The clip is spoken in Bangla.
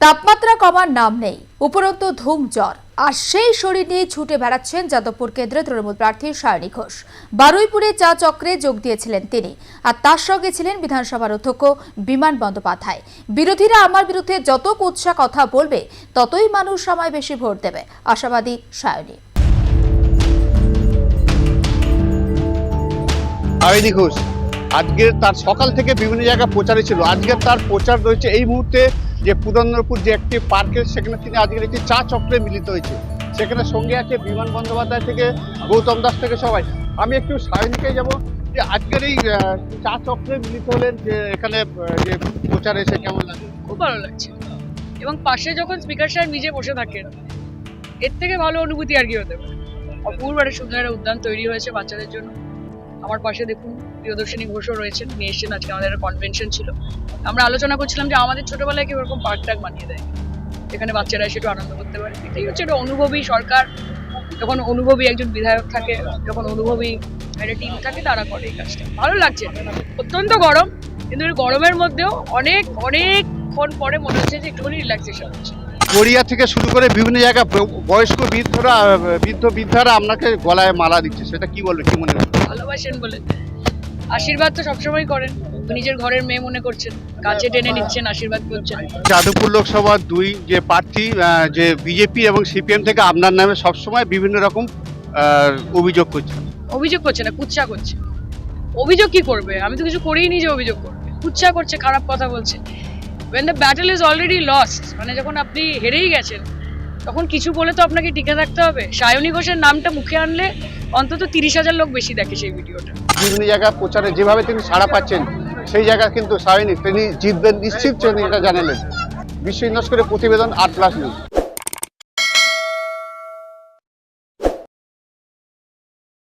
তাপমাত্রা কমার নাম নেই, উপরন্ত ধুম জ্বর। আর সেই শরীর নিয়ে ছুটে বেড়াচ্ছেন যাদবপুর কেন্দ্রে তৃণমূল প্রার্থী সায়নী ঘোষ। বারুইপুরে চা চক্রে যোগ দিয়েছিলেন তিনি, আর তার সঙ্গে ছিলেন বিধানসভার অধ্যক্ষ বিমান বন্দ্যোপাধ্যায়। বিরোধীরা আমার বিরুদ্ধে যত কুৎসা কথা বলবে, ততই মানুষ আমায় বেশি ভোট দেবে, আশাবাদী সায়নী। আইনি ঘোষ আজকের তার সকাল থেকে বিভিন্ন জায়গায় প্রচারে ছিল আজকের তার প্রচার রয়েছে এই মুহূর্তে যে পুরন্দরপুর যে একটি পার্কের সেখানে তিনি আজকের একটি চা চক্রে মিলিত হয়েছে। সেখানে সঙ্গে আছে বিমান বন্দ্যোপাধ্যায় থেকে, গৌতম দাস থেকে সবাই। আমি একটু সায়নিকে যাব। যে আজকের এই চা চক্রে মিলিত হলেন যে এখানে যে প্রচারে এসে কেমন লাগে? খুব ভালো লাগছে। এবং পাশে যখন স্পিকার সাহেব নিজে বসে থাকেন, এর থেকে ভালো অনুভূতি আর কি হতে পারে? অপূর্ব একটা সুন্দর একটা উদ্যান তৈরি হয়েছে বাচ্চাদের জন্য। আমার পাশে দেখুন। প্রিয়দর্শিনী ঘোষও রয়েছেন নিয়ে এসছেন আজকে আমাদের একটা কনভেনশন ছিল। আমরা আলোচনা করছিলাম যে আমাদের ছোটবেলায় কি ওরকম পার্ক টাক বানিয়ে দেয়। যেখানে বাচ্চারা এসে একটু আনন্দ করতে পারে। এটাই হচ্ছে একটা অনুভবী সরকার। যখন অনুভবী একজন বিধায়ক থাকে যখন অনুভবী একটা টিম থাকে তারা করে এই কাজটা। ভালো লাগছে। অত্যন্ত গরম। কিন্তু এই গরমের মধ্যেও অনেক অনেকক্ষণ পরে মনে হচ্ছে যে একটুখানি রিল্যাক্সেশন হচ্ছে। গড়িয়া থেকে শুরু করে বিভিন্ন জায়গায় ব- বয়স্ক বৃদ্ধরা বৃদ্ধ বৃদ্ধারা আপনাকে গলায় মালা দিচ্ছে। সেটা কি বলবে কি মনে হয় ভালোবাসেন বলে। আশীর্বাদ তো সবসময় করেন। নিজের ঘরের মেয়ে মনে করছেন। কাছে টেনে নিচ্ছেন আশীর্বাদ করছেন। যাদবপুর লোকসভা দুই যে প্রার্থী যে বিজেপি এবং সিপিএম থেকে আপনার নামে সবসময় বিভিন্ন রকম অভিযোগ করছে। অভিযোগ করছে না কুচ্ছা করছে। অভিযোগ কি করবে? আমি তো কিছু করিনি যে অভিযোগ করবে। কুচ্ছা করছে খারাপ কথা বলছে। When the battle is already lost মানে যখন আপনি হেরেই গেছেন তখন কিছু বলে তো আপনাকে টিকে থাকতে হবে। সায়নী ঘোষের নামটা মুখে আনলে অন্তত তিরিশ হাজার লোক বেশি দেখে সেই ভিডিওটা। বিভিন্ন জায়গায় প্রচারে যেভাবে তিনি সাড়া পাচ্ছেন, সেই জায়গা কিন্তু সায়নী, তিনি জিতবেন নিশ্চিত, তিনি এটা জানালেন। বিশ্ব করে প্রতিবেদন আট প্লাস নিউজ